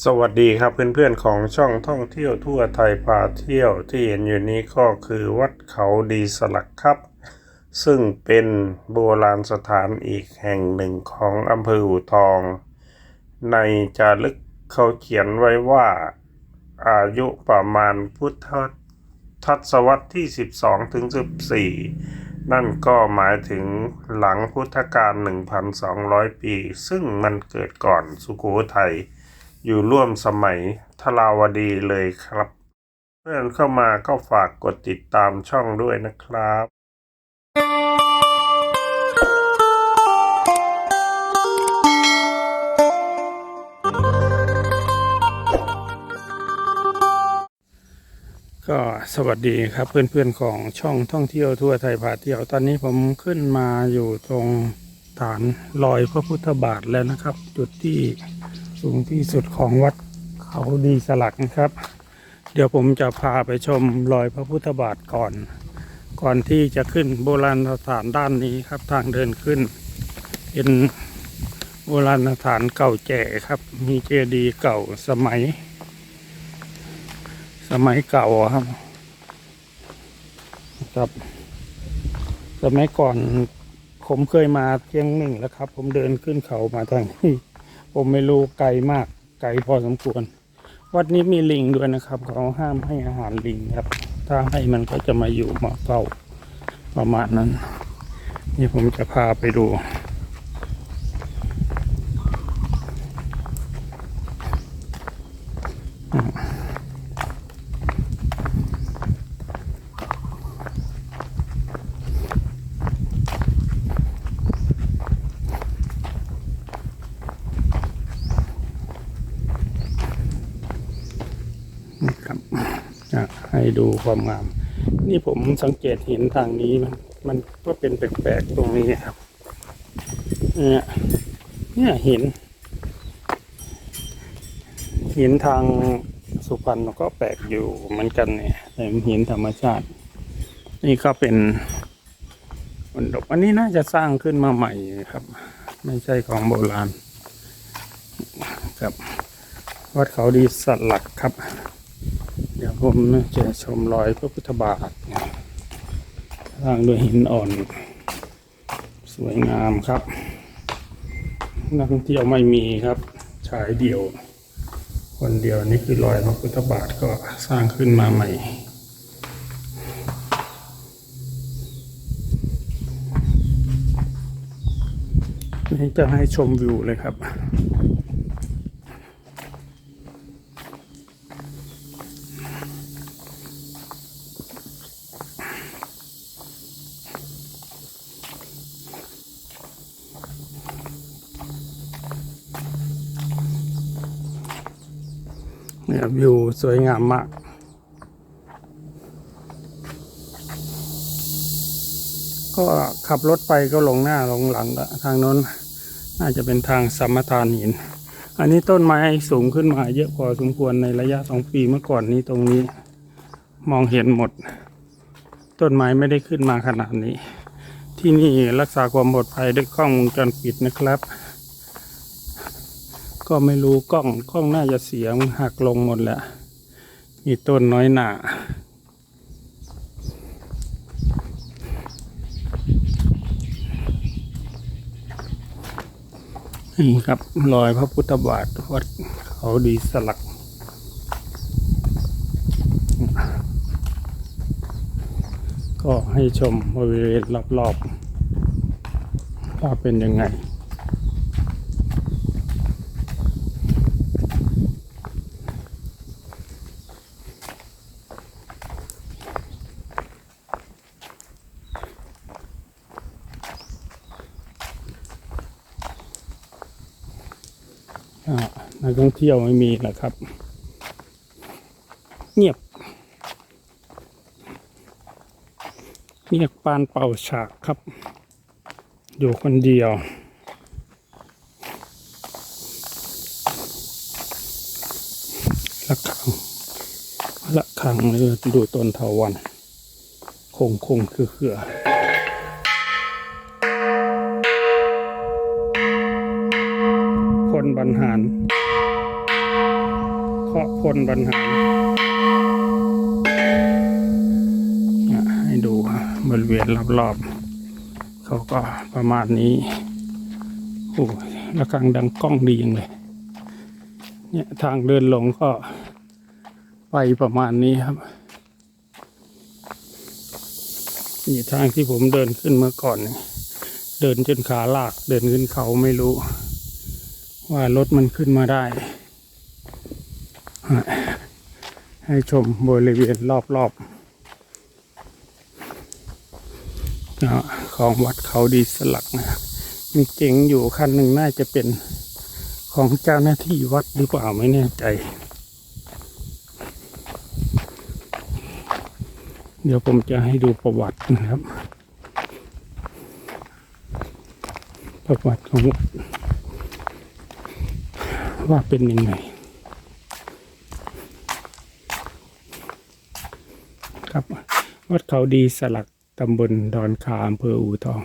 สวัสดีครับเพื่อนๆของช่องท่องเที่ยวทั่วไทยพาเที่ยวที่เห็นอยู่นี้ก็คือวัดเขาดีสลักครับ ซึ่งเป็นโบราณสถานอีกแห่งหนึ่งของอำเภออู่ทอง ในจารึกเขาเขียนไว้ว่าอายุประมาณพุทธทศวรรษที่ 12ถึง14 นั่นก็หมายถึงหลังพุทธกาล 1,200 ปี ซึ่งมันเกิดก่อนสุโขทัย อยู่ร่วมสมัยทราวดีเลยครับ เพื่อนเข้ามาก็ฝากกดติดตามช่องด้วยนะครับก็สวัสดีครับเพื่อนๆของช่องท่องเที่ยวทั่วไทยพาเที่ยวตอนนี้ผมขึ้นมาอยู่ตรงฐานลอยพระพุทธบาทแล้วนะครับ จุดที่ สูงที่สุดของวัดเขาดีสลักนะครับ เดี๋ยวผมจะพาไปชมรอยพระพุทธบาทก่อน ก่อนที่จะขึ้นโบราณสถานด้านนี้ครับทางเดินขึ้น เป็นโบราณสถานเก่าแก่ครับ มีเจดีย์เก่าสมัย สมัยเก่าครับครับสมัยก่อนผมเคยมาเที่ยงหนึ่งแล้วครับ ผมเดินขึ้นเขามาทางนี้ ผมไม่รู้ไกลมากไกลพอสมควร วัดนี้มีลิงด้วยนะครับ เขาห้ามให้อาหารลิงครับ ถ้าให้มันก็จะมาอยู่มาเฝ้าประมาณนั้น นี่ผมจะพาไปดู นี่ครับจะ ให้ดูความงาม นี่ผมสังเกตเห็นทางนี้มันมันก็เป็นแปลกๆตรงนี้ครับ เนี่ยเนี่ยหิน หินทางสุพรรณก็แปลกอยู่เหมือนกันเนี่ยแต่หินธรรมชาติ นี่ก็เป็นมนดบอันนี้น่าจะสร้างขึ้นมาใหม่ครับ ไม่ใช่ของโบราณครับ วัดเขาดีสลักครับ ผมจะชมรอยพระพุทธบาทสร้างด้วยหินอ่อน สวยงามครับ นักท่องเที่ยวไม่มีครับชายเดียว คนเดียวนี่คือรอยพระพุทธบาทก็สร้างขึ้นมาใหม่นี่จะให้ชมวิวเลยครับ เนี่ยวิวสวยงามมาก ก็ขับรถไปก็ลงหน้าลงหลังละทางน้นน่าจะเป็นทางสัมมทานหิน อันนี้ต้นไม้สูงขึ้นมาเยอะพอสมควรในระยะสองปีเมื่อก่อนนี้ตรงนี้ มองเห็นหมด ต้นไม้ไม่ได้ขึ้นมาขนาดนี้ ที่นี่รักษาความปลอดภัยด้วยกล้องวงจรปิดนะครับ ก็ไม่รู้กล้องกล้องน่าจะเสียมหักลงหมดแหล้วมีต้นน้อยหนานี่ครับรอยพระพุทธบาทวัดเขาดีสลัก ก็ให้ชมบริเวณรอบๆว่าเป็นยังไง นักท่องเที่ยวไม่มีนะครับ เงียบเงียบปานเป่าฉากครับ อยู่คนเดียวละคังละคังเลยดูต้นเถาวัน คงคงคือเขือ คนบรรหาร เคาะพลบรรหารให้ดูบริเวณรอบๆเขาก็ประมาณนี้โอ้ยระฆังดังกล้องดีอย่างเลย เนี่ยทางเดินลงก็ไปประมาณนี้ครับนี่ทางที่ผมเดินขึ้นเมื่อก่อน เดินจนขาลากเดินขึ้นเขาไม่รู้ ว่ารถมันขึ้นมาได้ ให้ชมบริเวณรอบๆของวัดเขาดีสลักนะมีเจ๋งอยู่คันหนึ่งน่าจะเป็นของเจ้าหน้าที่วัดหรือเปล่าไม่แน่ใจ เดี๋ยวผมจะให้ดูประวัตินะครับ ประวัติของวัด ว่าเป็นยังไง ครับวัดเขาดีสลักตำบลดอนคาอำเภออู่ทอง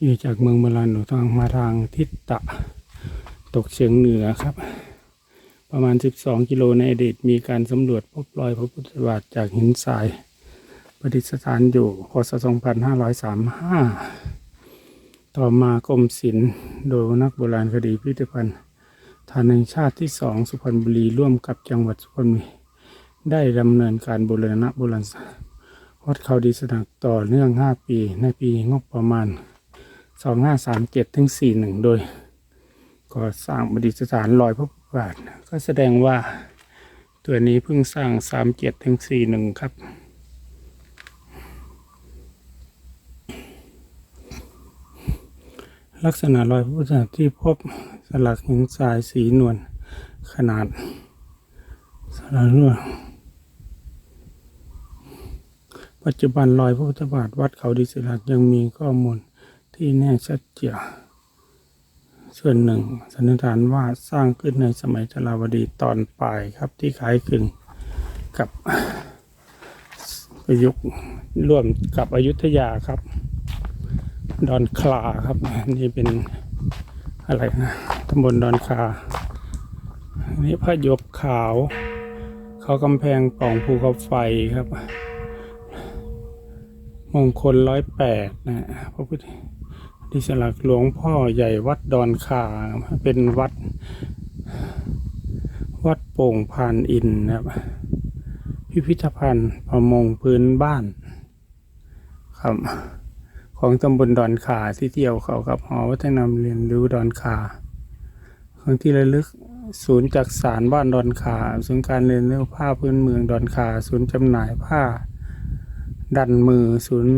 อยู่จากเมืองบาลานอู่ทองมาทางทิศตะตกเฉียงเหนือครับ ประมาณ 12 กิโลในอดีตมีการสำรวจพบรอยพระพุทธบาทจากหินทรายประดิษฐานอยู่พศ 2535 ต่อมากรมศิลป์โดยนักโบราณคดีพิพิธภัณฑ์ ฐานแห่งชาติที่สองสุพรรณบุรีร่วมกับจังหวัดสุพรรณบุรีได้ดำเนินการบูรณะโบราณสถานวัดเขาดีสนักต่อเนื่อง 5 ปี ในปีงบประมาณ 2537ถึง41 โดยก่อสร้างประดิษฐานลอยพระบาท ก็แสดงว่าตัวนี้เพิ่งสร้าง 37ถึง41 ครับลักษณะรอยพระพุทธบาทที่พบ ลักหินทรายสีนวลขนาดสลักนวปัจจุบันรอยพระพุทธบาทวัดเขาดีสลักยังมีข้อมูลที่แน่ชัดเจนส่วนหนึ่งสันนิษฐานว่าสร้างขึ้นในสมัยธราวดีตอนปลายครับที่คล้ายคลึงกับประยุกต์ร่วมกับอยุธยาครับ ดอนคลาครับนี่เป็น อะไรนะตำบลดอนคาอันนี้พระยบขาว เขากำแพงป่องภูเขาไฟครับ มงคลร้อยแปดนะพระพุทธดิสลักหลวงพ่อใหญ่วัดดอนคาเป็นวัด วัดโป่งพานอินนะครับ พิพิธภัณฑ์ประมงพื้นบ้านครับ ของตำบลดอนคาที่เที่ยวเขากับหอวัฒนธรรมเรียนรู้ดอนคาของที่ระลึกศูนย์จักสารบ้านดอนคาศูนย์การเรียนรู้ผ้าพื้นเมืองดอนคาศูนย์จำหน่ายผ้า ดันมือศูนย์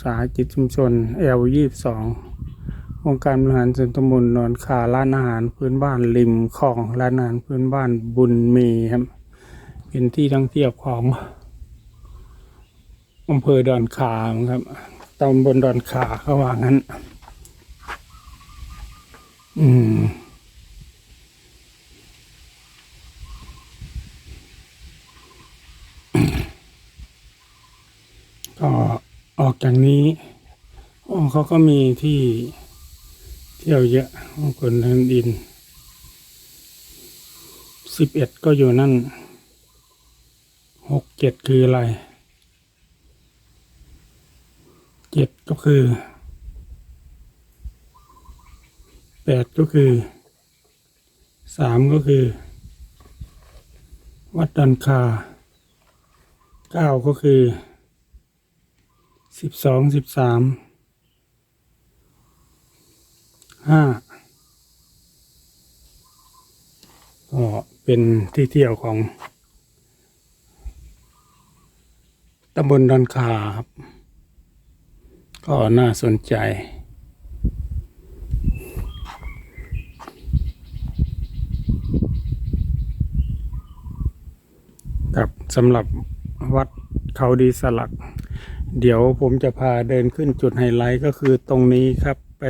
สาหกิจชุมชนเอลยี่สององค์การบริหารส่วนตำบลนอนคาร้านอาหารพื้นบ้านริมคลองร้านอาหารพื้นบ้านบุญมีครับเป็นที่ท่องเที่ยวของอำเภอดอนคาครับ ตำบลดอนคาเขาว่างั้น อืมก็ออกจากนี้อ๋อเขาก็มีที่เที่ยวเยอะคนแผ่นดินสิบเอ็ดก็อยู่นั่นหกเจ็ดคืออะไร เจ็ดก็คือแปดก็คือสามก็คือ วัดดันคาเก้าก็คือสิบสองสิบสามห้าก็เป็นที่เที่ยวของตำบลดอนคาครับ ก็น่าสนใจ ครับสำหรับวัดเขาดีสลัก เดี๋ยวผมจะพาเดินขึ้นจุดไฮไลท์ก็คือตรงนี้ครับไป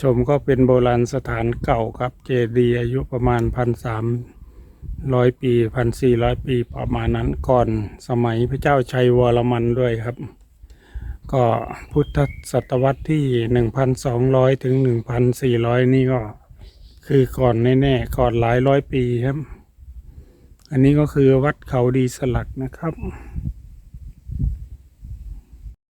ชมก็เป็นโบราณสถานเก่าครับเจดีย์อายุประมาณพันสามร้อยปีพันสี่ร้อยปีประมาณนั้นก่อนสมัยพระเจ้าชัยวรมันด้วยครับ ก็พุทธศตวรรษที่หนึ่งพันสองร้อยถึงหนึ่งพันสี่ร้อยนี่ก็คือก่อนแน่ๆก่อนหลายร้อยปีครับ อันนี้ก็คือวัดเขาดีสลักนะครับ